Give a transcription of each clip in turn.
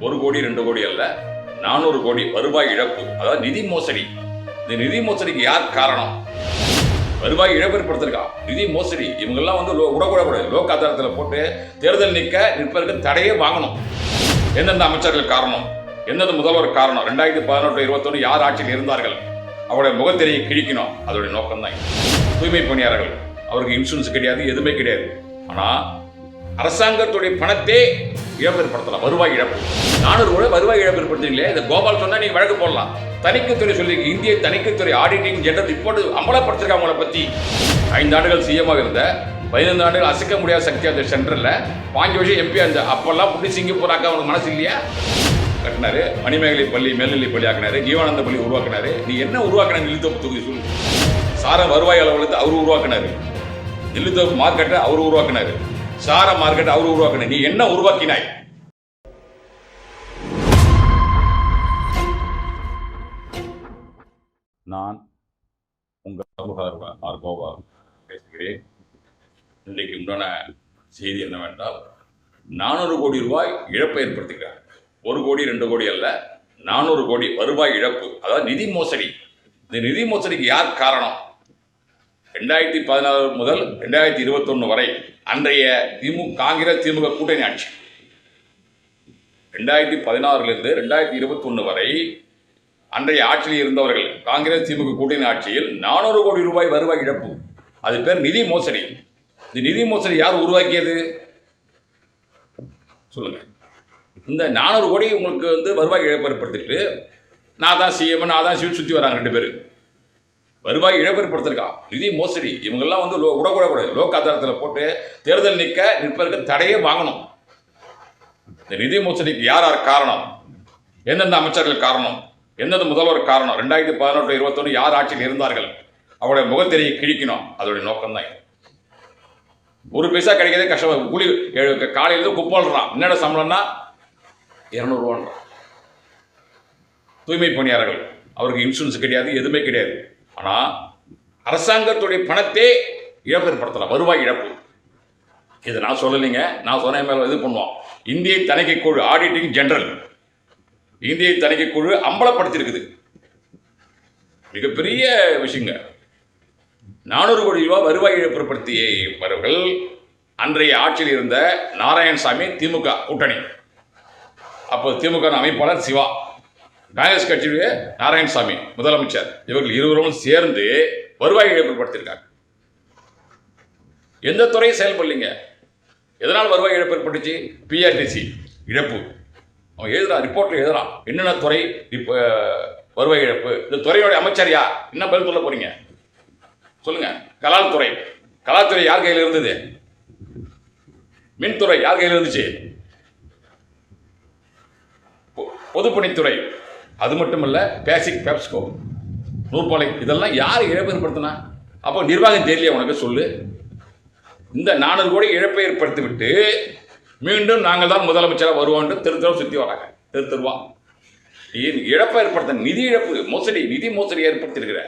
ஒரு கோடி ரெண்டு கோடி அல்ல நானூறு கோடி வருவாய் இழப்பு அதாவது நிதி மோசடி. இந்த நிதி மோசடிக்கு யார் காரணம்? வருவாய் இழப்பு ஏற்படுத்திருக்கான். நிதி மோசடி. இவங்கெல்லாம் வந்து லோ- விடக்கூடாது லோக் ஆதாரத்தில் போட்டு தேர்தல் நிற்க நிற்பதற்கு தடையே வாங்கணும். எந்தெந்த அமைச்சர்கள் காரணம்? எந்தெந்த முதல்வர் காரணம்? ரெண்டாயிரத்தி பதினெட்டு இருபத்தொன்று யார் ஆட்சியில் இருந்தார்கள்? அவருடைய முகத்திரையை கிழிக்கணும். அதோடைய நோக்கம் தான் தூய்மை பணியாளர்கள். அவருக்கு இன்சூரன்ஸ் கிடையாது எதுவுமே கிடையாது. ஆனால் அரசாங்கத்துடைய பணத்தை இழப்பு ஏற்படுத்தலாம் வருவாய் இழப்பு. நானூறு கூட வருவாய் இழப்பு ஏற்படுத்துறீங்களே இந்த கோபால் சொன்னா நீங்க வழக்கு போடலாம். தணிக்கைத்துறை சொல்லி இந்திய தணிக்கைத்துறை ஆடிட்டிங் ஜெனரல் ரிப்போர்ட் அமலப்படுத்திருக்காங்க அவங்கள பத்தி. ஐந்து ஆண்டுகள் சிஎமாக இருந்த. பதினைந்து ஆண்டுகள் அசைக்க முடியாத சக்தி அந்த சென்டர்ல பாஞ்சு வருஷம் எம்பி அந்த அப்பெல்லாம் புட்டி சிங்கப்பூர் அக்கா அவனுக்கு மனசு இல்லையா? கட்டினாரு. மணிமேகலை பள்ளி மேல்நிலை பள்ளி ஆக்கினாரு. ஜீவானந்த பள்ளி உருவாக்கினாரு. நீ என்ன உருவாக்கின நிலுத்தோப்பு தொகுதி சொல்லு. சார வருவாய் அலுவலகத்தை அவர் உருவாக்கினாரு. நெல்லுத்தோப்பு மார்க்கெட்டை அவர் உருவாக்கினாரு. சார மார்க்கெட்டை அவர் உருவாக்கின. நீ என்ன உருவாக்கினாய்? நான் உங்கள் சமூக பேசுகிறேன். இன்றைக்கு உண்டான செய்தி என்னவென்றால் நானூறு கோடி ரூபாய் இழப்பை ஏற்படுத்துகிறார். ஒரு கோடி ரெண்டு கோடி அல்ல நானூறு கோடி வருவாய் இழப்பு. அதாவது நிதி மோசடி. இந்த நிதி மோசடிக்கு யார் காரணம்? ரெண்டாயிரத்தி பதினாறு முதல் ரெண்டாயிரத்தி இருபத்தொன்று வரை அன்றைய திமுக காங்கிரஸ் திமுக கூட்டணி ஆட்சி. ரெண்டாயிரத்தி பதினாறுலேருந்து ரெண்டாயிரத்தி இருபத்தொன்று வரை அன்றைய ஆட்சியில் இருந்தவர்கள் காங்கிரஸ் திமுக கூட்டணி ஆட்சியில் நானூறு கோடி ரூபாய் வருவாய் இழப்பு. அது பேர் நிதி மோசடி. இந்த நிதி மோசடி யார் உருவாக்கியது? சொல்லுங்க. இந்த நானூறு கோடி உங்களுக்கு வந்து வருவாய் இழப்பு ஏற்படுத்திட்டு நான் தான் சிஎம் நான் தான் சிவில் சுற்றி வராங்க ரெண்டு பேர். வருவாய் இழப்பெருப்படுத்திருக்கான் நிதி மோசடி. இவங்கெல்லாம் வந்து லோ- விடக்கூடாது லோக் ஆதாரத்தில் போட்டு தேர்தல் நிற்க நிற்பதற்கு தடையே வாங்கணும். இந்த நிதி மோசடிக்கு யார் யார் காரணம்? எந்தெந்த அமைச்சர்கள் காரணம்? எந்தெந்த முதல்வர் காரணம்? ரெண்டாயிரத்தி பதினெட்டு இருபத்தொன்று யார் ஆட்சியில் இருந்தார்கள்? அவருடைய முகத்திரையை கிழிக்கணும். அதோடைய நோக்கம் தான் ஒரு பைசா கிடைக்கிறதே கஷ்டம். கூலி காலையிலேருந்து குப்பாளுறான் என்னோட சம்பளம்னா இரநூறுவான்றான் தூய்மை பணியாளர்கள். அவருக்கு இன்சூரன்ஸ் கிடையாது எதுவுமே கிடையாது. ஆனால் அரசாங்கத்துடைய பணத்தை இழப்பு ஏற்படுத்தலாம் வருவாய் இழப்பு. இது நான் சொல்லலைங்க. நான் சொன்ன மேலே இது பண்ணுவோம். இந்திய தணிக்கை குழு ஆடிட்டிங் ஜெனரல் இந்திய தணிக்கை குழு அம்பலப்படுத்தியிருக்குது. மிகப்பெரிய விஷயங்க. நானூறு கோடி ரூபாய் வருவாய் இழப்பிற்படுத்தியவர்கள் அன்றைய ஆட்சியில் இருந்த நாராயணசாமி திமுக கூட்டணி. அப்போ திமுக அமைப்பாளர் சிவா. காங்கிரஸ் கட்சியுடைய நாராயணசாமி முதலமைச்சர் இவர்கள் இருவரும் சேர்ந்து வருவாய் இழப்பு ஏற்படுத்தியிருக்காங்க. எந்த துறையும் செயல்படலைங்க? எதனால் வருவாய் இழப்பு ஏற்பட்டுச்சு? பிஆர்டிசி இழப்பு. அவன் எழுதுறான் ரிப்போர்ட்டில் எழுதுறான் என்னென்ன துறை இப்போ வருவாய் இழப்பு? இந்த துறையோட அமைச்சர் யார்? என்ன பதில் சொல்ல போறீங்க? சொல்லுங்க. கலால்துறை கலாத்துறை யார் கையில் இருந்தது? மின்துறை யார் கையில் இருந்துச்சு? பொ- பொதுப்பணித்துறை. அது மட்டுமல்ல பேசிக் பெப்ஸ்கோ நூற்பாலை இதெல்லாம் யார் இழப்பு ஏற்படுத்தினா அப்போ நிர்வாகம் தெரியல உனக்கு சொல்லு. இந்த நானூறு கோடி இழப்பை ஏற்படுத்தி விட்டு மீண்டும் நாங்கள் தான் முதலமைச்சராக வருவோம்னு தெரு சுற்றி வராங்க. தெரு தெருவா. இழப்பை ஏற்படுத்த நிதி இழப்பு மோசடி நிதி மோசடி ஏற்படுத்தியிருக்கிற.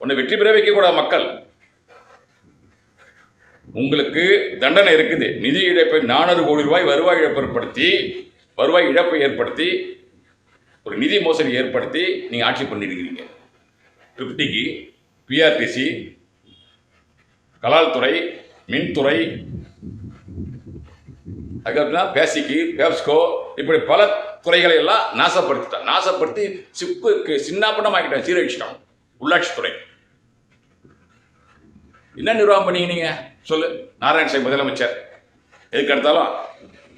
உன்னை வெற்றி பெற வைக்கக்கூடாது மக்கள். உங்களுக்கு தண்டனை இருக்குது. நிதி இழப்பை நானூறு கோடி ரூபாய் வருவாய் இழப்பு ஏற்படுத்தி வருவாய் இழப்பை ஏற்படுத்தி ஒரு நிதி மோசடி ஏற்படுத்தி நீங்கள் ஆட்சி பண்ணியிருக்கிறீங்க ஃபிஃப்டிக்கு பிஆர்டிசி கலால் துறை மின்துறை அதுக்கப்புறம் பேசிக்கு பேப்ஸ்கோ இப்படி பல துறைகளை எல்லாம் நாசப்படுத்திட்டான் நாசப்படுத்தி சிப்புக்கு சின்னாப்பண்ணம் ஆக்கிட்டான் சீரழிச்சிட்டான் உள்ளாட்சித்துறை என்ன நிர்வாகம் பண்ணீங்க நீங்கள் சொல்லு. நாராயணசாமி முதலமைச்சர். எதுக்கு எடுத்தாலும்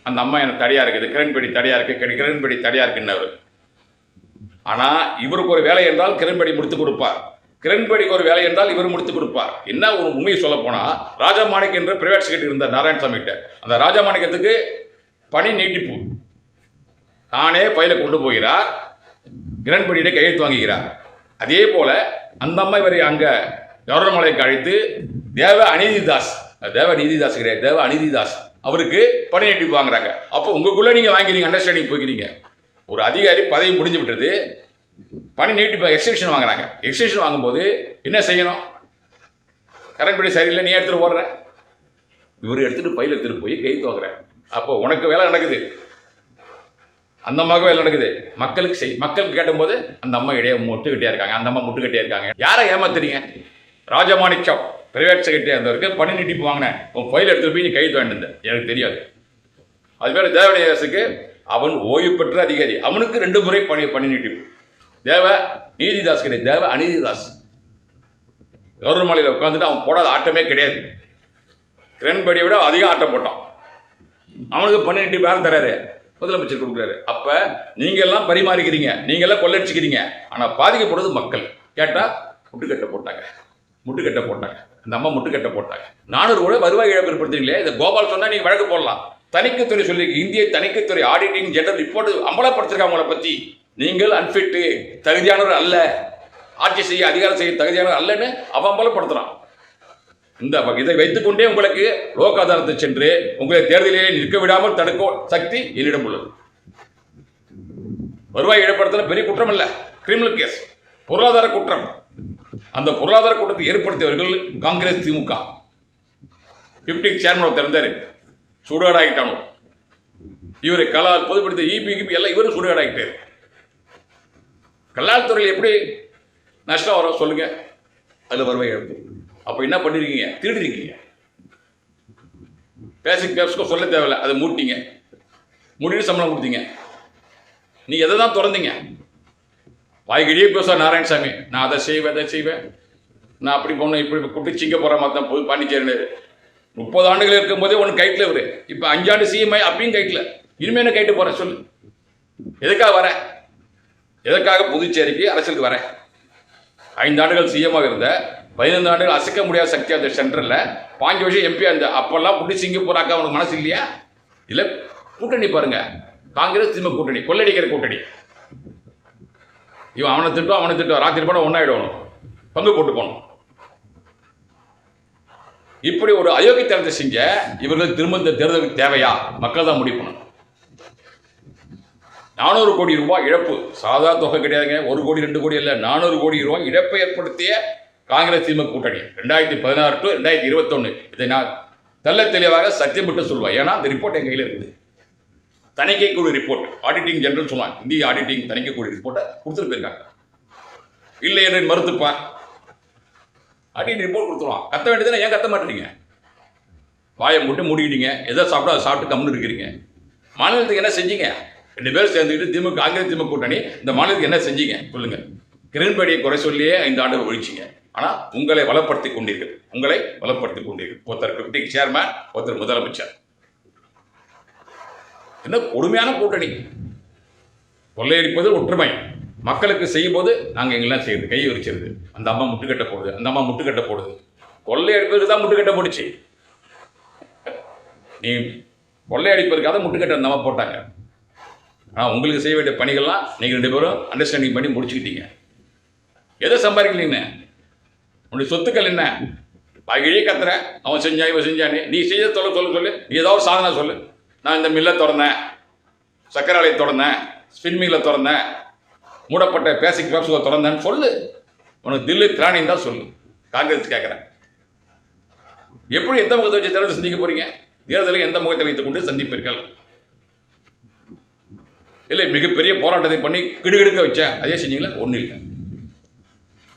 அந்த அம்மா எனக்கு தடையாக இருக்குது கிரண்பேடி தடையா இருக்குது கிரண் கிரண்பேடி தடையா இருக்குன்னு ஆனால் இவருக்கு ஒரு வேலை என்றால் கிரண்பேடி முடித்து கொடுப்பார். கிரண்பேடிக்கு ஒரு வேலை என்றால் இவர் முடித்து கொடுப்பார். என்ன ஒரு உண்மையை சொல்ல ராஜா ராஜமாணிக் என்ற பிரைவேட் செக்ரட்டரி இருந்தார் நாராயணசாமி கிட்ட. அந்த ராஜமாணிக்கத்துக்கு பணி நீட்டிப்பு. தானே பயில கொண்டு போகிறார் கிரண்பேடியிட கையெழுத்து வாங்குகிறார். அதே போல அந்த அம்மா இவரை அங்கே கவர்னமலைக்கு அழைத்து தேவ அநீதிதாஸ் தேவ நீதிதாஸ் கிடையாது தேவ அநீதிதாஸ் அவருக்கு பணி நீட்டிப்பு வாங்குறாங்க. அப்போ உங்களுக்குள்ளே நீங்கள் வாங்கிறீங்க அண்டர்ஸ்டாண்டிங் போய்க்கிறீங்க. ஒரு அதிகாரி பதவி முடிஞ்சு விட்டது பணி நீட்டி எக்ஸ்டென்ஷன் வாங்குறாங்க. எக்ஸ்டென்ஷன் வாங்கும்போது என்ன செய்யணும்? கரண்ட் படி சரியில்லை நீ எடுத்துகிட்டு ஓடுற. இவர் எடுத்துகிட்டு பையில் எடுத்துகிட்டு போய் கை துவங்குற அப்போ உனக்கு வேலை நடக்குது. அந்த அம்மாவுக்கு வேலை நடக்குது. மக்களுக்கு செய் மக்களுக்கு கேட்டும்போது அந்த அம்மா இடையே முட்டுக்கிட்டே இருக்காங்க. அந்த அம்மா முட்டுக்கிட்டே இருக்காங்க. யாரை ஏமாத்துறீங்க? ராஜமாணிக்கம் பிரைவேட் செக்ரட்டரி இருந்தவருக்கு பணி நீட்டிப்பு வாங்கினேன். உன் ஃபைல் எடுத்துகிட்டு போய் நீ கைது வாங்கிட்டு எனக்கு தெரியாது. அது பேர் தேவடைய அரசுக்கு அவன் ஓய்வு பெற்ற அதிகாரி. அவனுக்கு ரெண்டு முறை பணி பணி நீட்டிப்பு. தேவ நீதிதாஸ் கிடையாது. தேவ அநீதிதாஸ். கவர்மெண்ட் உட்காந்துட்டு அவன் போடாத ஆட்டமே கிடையாது. கிரண்படியை விட அதிகம் ஆட்டம் போட்டான். அவனுக்கு பணி நீட்டிப்பு யாரும் தராரு முதலமைச்சர் கொடுக்குறாரு. அப்போ நீங்கள்லாம் பரிமாறிக்கிறீங்க. நீங்கள்லாம் கொள்ளடிச்சிக்கிறீங்க. ஆனால் பாதிக்கப்படுறது மக்கள். கேட்டால் முட்டுக்கட்டை போட்டாங்க. முட்டுக்கட்டை போட்டாங்க. அந்த அம்மா முட்டுக்கட்டை போட்டாங்க. நானூறு கூட வருவாய் இழப்பு ஏற்படுத்துறீங்களே. இந்த கோபால் சொன்னால் நீங்கள் வழக்கு போடலாம். தணிக்கைத்துறை சொல்லி இந்திய தணிக்கைத்துறை ஆடிட்டிங் ஜெனரல் ரிப்போர்ட் அம்பலப்படுத்திருக்காங்க உங்களை பத்தி. நீங்கள் அன்ஃபிட்டு தகுதியானவர் அல்ல. ஆட்சி செய்ய அதிகாரம் செய்ய தகுதியானவர் அல்லன்னு அவன் அம்பலப்படுத்துறான் இந்த இதை வைத்துக்கொண்டே உங்களுக்கு லோக் அதாலத்தை சென்று உங்களை தேர்தலிலே நிற்க விடாமல் தடுக்க சக்தி என்னிடம் உள்ளது. வருவாய் இழப்படுத்தல பெரிய குற்றம் இல்லை கிரிமினல் கேஸ் பொருளாதார குற்றம். அந்த பொருளாதார குற்றத்தை ஏற்படுத்தியவர்கள் காங்கிரஸ் திமுக. பிப்டி சேர்மன் ஒருத்தர் இருந்தார். சுடுகாடாகிட்டானோ இவரை கலால் பொதுப்படுத்த இபி கிபி எல்லாம் இவரும் சுடுகாடாகிட்டாரு கல்லால் துறையில் எப்படி நஷ்டம் வரும் சொல்லுங்க. அதில் வருவாய் இழப்பு. அப்போ என்ன பண்ணிருக்கீங்க? திருடிருக்கீங்க. பேசிக் பேப்ஸ்க்கோ சொல்ல தேவையில்ல. அதை மூட்டிங்க. முடிவு சம்பளம் கொடுத்தீங்க. நீ எதை தான் திறந்தீங்க? வாய்கிழியே பேச நாராயணசாமி. நான் அதை செய்வேன் அதை செய்வேன். நான் அப்படி போனேன் இப்படி கூப்பிட்டு சிங்க போகிற மாதிரி தான் போய் பாண்டிச்சேரின்னு முப்பது ஆண்டுகள் இருக்கும்போதே ஒன்று கைட்டில் இவர். இப்போ அஞ்சாண்டு சிஎம்ஐ அப்பயும் கைட்டில் இனிமே என்ன கைட்டு போகிறேன் சொல்லு. எதுக்காக வரேன் எதற்காக புதுச்சேரிக்கு அரசியலுக்கு வரேன் ஐந்து ஆண்டுகள் சிஎம்மாக இருந்த பதினைந்து ஆண்டுகள் அசைக்க முடியாத சக்தி அந்த சென்டரில் பாஞ்சு வருஷம் எம்பி அந்த அப்போல்லாம் புட்டி சிங்கப்பூர் அக்கா அவனுக்கு மனசு இல்லையா? இல்லை கூட்டணி பாருங்க. காங்கிரஸ் திமுக கூட்டணி. கொள்ளடிக்கிற கூட்டணி. இவன் அவனை திட்டம் அவனை திட்டம். ராத்திரி போனால் ஒன்றாயிடணும் பங்கு போட்டு போகணும். இப்படி ஒரு அயோக்கியத்தனத்தை செஞ்ச இவர்கள் திரும்ப இந்த தேர்தலுக்கு தேவையா? மக்கள் தான் முடிவு பண்ணணும். நானூறு கோடி ரூபாய் இழப்பு. சாதா தொகை கிடையாதுங்க. ஒரு கோடி ரெண்டு கோடி இல்லை நானூறு கோடி ரூபாய் இழப்பை ஏற்படுத்திய காங்கிரஸ் திமுக கூட்டணி. ரெண்டாயிரத்தி பதினாறு டு ரெண்டாயிரத்தி இருபத்தொன்று இதை நான் தெல்ல தெளிவாக சத்தியம் விட்டு சொல்லுவேன். ஏன்னா அந்த ரிப்போர்ட் என் கையில் இருக்குது. தணிக்கை குழு ரிப்போர்ட் ஆடிட்டிங் ஜெனரல் சொல்லுவாங்க. இந்திய ஆடிட்டிங் தணிக்கை குழு ரிப்போர்ட்டை கொடுத்துட்டு போயிருக்காங்க. இல்லை என்று மறுத்துப்பேன். அப்படின்னு ரிப்போர்ட் கொடுத்துருவான் கத்த வேண்டியதுன்னா ஏன் கத்த மாட்டேறீங்க? வாயை மட்டும் மூடிக்கிட்டீங்க. எதை சாப்பிட்டா அதை சாப்பிட்டு கம்முன்னு இருக்கிறீங்க. மாநிலத்துக்கு என்ன செஞ்சீங்க? ரெண்டு பேரும் சேர்ந்துக்கிட்டு திமுக காங்கிரஸ் திமுக கூட்டணி. இந்த மாநிலத்துக்கு என்ன செஞ்சீங்க? சொல்லுங்கள் கிரண்பேடியை குறை சொல்லியே ஐந்து ஆண்டுகள் ஒழிச்சிங்க. ஆனால் உங்களை வளப்படுத்தி கொண்டீர்கள். உங்களை வளப்படுத்தி கொண்டீர்கள். ஒருத்தர் டிப்டி சேர்மேன் ஒருத்தர் முதலமைச்சர். என்ன கொடுமையான கூட்டணி. கொள்ளையடிப்பது ஒற்றுமை. மக்களுக்கு செய்யும்போது நாங்கள் எங்கெல்லாம் செய்யுது? கை விரிச்சிருது அந்த அம்மா முட்டுக்கட்ட போடுது. அந்த அம்மா முட்டுக்கட்ட போடுது. கொள்ளையடிப்பதுக்கு தான் முட்டுக்கட்ட போடுச்சு. நீ கொள்ளையடிப்பதற்காக தான் முட்டுக்கட்ட அந்த அம்மா போட்டாங்க. ஆனால் உங்களுக்கு செய்ய வேண்டிய பணிகள்லாம் நீங்கள் ரெண்டு பேரும் அண்டர்ஸ்டாண்டிங் பண்ணி முடிச்சுக்கிட்டீங்க. எதை சம்பாதிக்கலீங்க? உன்னுடைய சொத்துக்கள் என்ன? பகிழே கத்துற அவன் செஞ்சான் இவன் செஞ்சானே நீ செய்ய சொல்ல சொல்ல சொல்லு. நீ ஏதாவது ஒரு சாதனை சொல்லு. நான் இந்த மில்லை திறந்தேன். சக்கரை ஆலையை திறந்தேன். ஸ்பின் மில்லை திறந்தேன். மூடப்பட்ட பேசிக் பேப்ஸுகளை திறந்தேன்னு சொல்லு. உனக்கு தில்லு திராணின்னு தான் சொல்லு. காங்கிரஸ் கேட்குறேன் எப்படி எந்த முகத்தை வச்சு தேர்தல் சந்திக்க போறீங்க? தேர்தலில் எந்த முகத்தை வைத்துக் கொண்டு சந்திப்பீர்கள்? இல்லை மிகப்பெரிய போராட்டத்தை பண்ணி கிடுகிடுக்க வச்சேன். அதே செஞ்சீங்களா? ஒன்றும் இல்லை.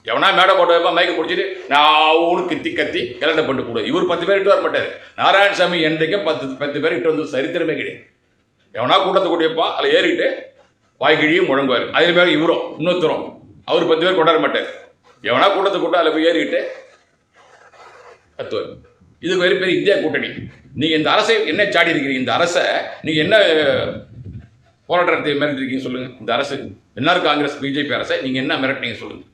எவனா மேடை போட்ட வைப்பா மைக்கை பிடிச்சிட்டு நான் ஊனு கத்தி கத்தி கலண்டை பண்ணிட்டு கொடு இவர் பத்து பேர் இட்டு வர மாட்டார். நாராயணசாமி என்றைக்கும் பத்து பத்து பேர் இட்டு வந்து சரித்திரமே கிடையாது. எவனா கூட்டத்தை கூட்டியப்பா அதில் ஏறிட்டு வாய்கிழியும் முழங்குவார். அதில் பேர் இவரும் இன்னொருத்தரும் அவர் பத்து பேர் கொண்டாட மாட்டார். எவனா கூட்டத்தை கூட்டம் அதில் போய் ஏறிக்கிட்டு கத்துவார். இது வெறும் பேர் இந்தியா கூட்டணி. நீங்கள் இந்த அரசை என்ன சாடி இருக்கிறீங்க? இந்த அரசை நீங்கள் என்ன போராட்டத்தை மிரட்டிருக்கீங்க சொல்லுங்கள் இந்த அரசு என்ஆர் காங்கிரஸ் பிஜேபி அரசை நீங்கள் என்ன மிரட்டினீங்க சொல்லுங்கள்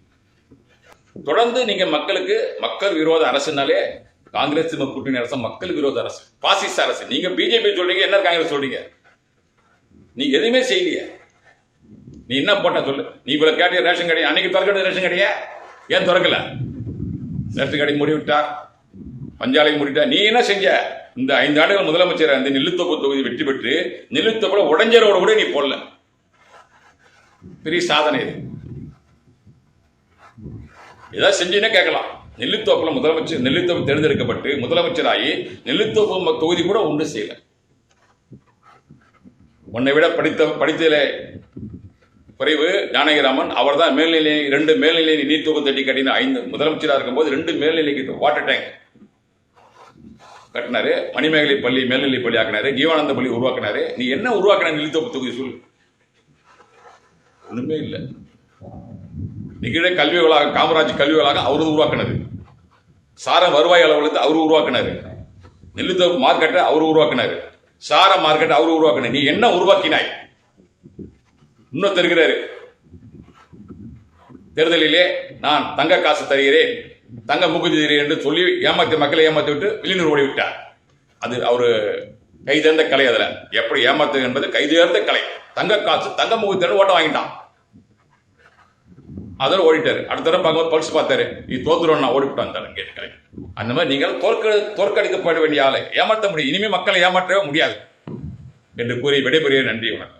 தொடர்ந்து நீங்கள் மக்களுக்கு மக்கள் விரோத அரசுனாலே காங்கிரஸ் திமுக கூட்டணி அரசு மக்கள் விரோத அரசு பாசிஸ்ட் அரசு. நீங்கள் பிஜேபி சொல்கிறீங்க என்ன காங்கிரஸ் சொல்கிறீங்க நீங்கள் எதுவுமே செய்யலையே. நீ என்ன போட்ட சொல்லு? நீ இவ்வளவு கேட்டிய ரேஷன் கடை அன்னைக்கு திறக்கணும் ரேஷன் கடையா? ஏன் திறக்கல? ரேஷன் கடை மூடிவிட்டா பஞ்சாலை மூடிட்டா நீ என்ன செஞ்ச? இந்த ஐந்து ஆண்டுகள் முதலமைச்சர் அந்த நெல்லுத்தோப்பு தொகுதி வெற்றி பெற்று நெல்லுத்தோப்புல உடஞ்சரோட கூட நீ போடல. பெரிய சாதனை இது. ஏதாவது செஞ்சீங்கன்னா கேட்கலாம். நெல்லுத்தோப்பில் முதலமைச்சர் நெல்லுத்தோப்பு தேர்ந்தெடுக்கப்பட்டு முதலமைச்சராகி நெல்லுத்தோப்பு தொகுதி கூட ஒன்று செய்யல. உன்னை விட படித்த படித்ததிலே குறைவு. ஜானகிராமன் அவர் தான் மேல்நிலை ரெண்டு மேல்நிலை நீர்த்தூக்கம் தட்டி கட்டின ஐந்து. முதலமைச்சராக இருக்கும்போது ரெண்டு மேல்நிலைக்கு வாட்டர் டேங்க் கட்டினாரு. மணிமேகலை பள்ளி மேல்நிலை பள்ளி ஆக்கினாரு. ஜீவானந்த பள்ளி உருவாக்கினாரு. நீ என்ன உருவாக்கின நிலத்தோப்பு தொகுதி சொல் ஒன்றுமே இல்லை. நிகழ கல்வி வளாகம் காமராஜ் கல்வி வளாகம் அவரு உருவாக்கினது. சாரம் வருவாய் அலுவலகத்தை அவரு உருவாக்கினாரு. நெல்லுத்தோப்பு மார்க்கெட்டை அவரு உருவாக்கினாரு. சார மார்க்கெட்டை அவரு உருவாக்கினார். நீ என்ன உருவாக்கினாய்? இன்னும் தருகிறாரு. தேர்தலிலே நான் தங்க காசு தருகிறேன் தங்க மூக்குத்தி தருகிறேன் என்று சொல்லி ஏமாத்தி மக்களை ஏமாத்தி விட்டு வெளியூர் ஓடி விட்டார். அது அவரு கைதேர்ந்த கலை அதுல. எப்படி ஏமாத்து என்பது கைதேர்ந்த கலை. தங்க காசு தங்க மூக்குத்தி ஓட்ட வாங்கிட்டான். அதோட ஓடிட்டாரு. அடுத்த தடவை பார்க்கும்போது பல்ஸ் பார்த்தாரு. நீ தோத்துருவோம் நான் ஓடிவிட்டான் கேட்டு கலை. அந்த மாதிரி நீங்கள் தோற்க தோற்கடிக்கப்பட வேண்டிய ஆளை ஏமாற்ற முடியும். இனிமே மக்களை ஏமாற்றவே முடியாது. என்று கூறி விடைபெறுகிறேன். நன்றி வணக்கம்.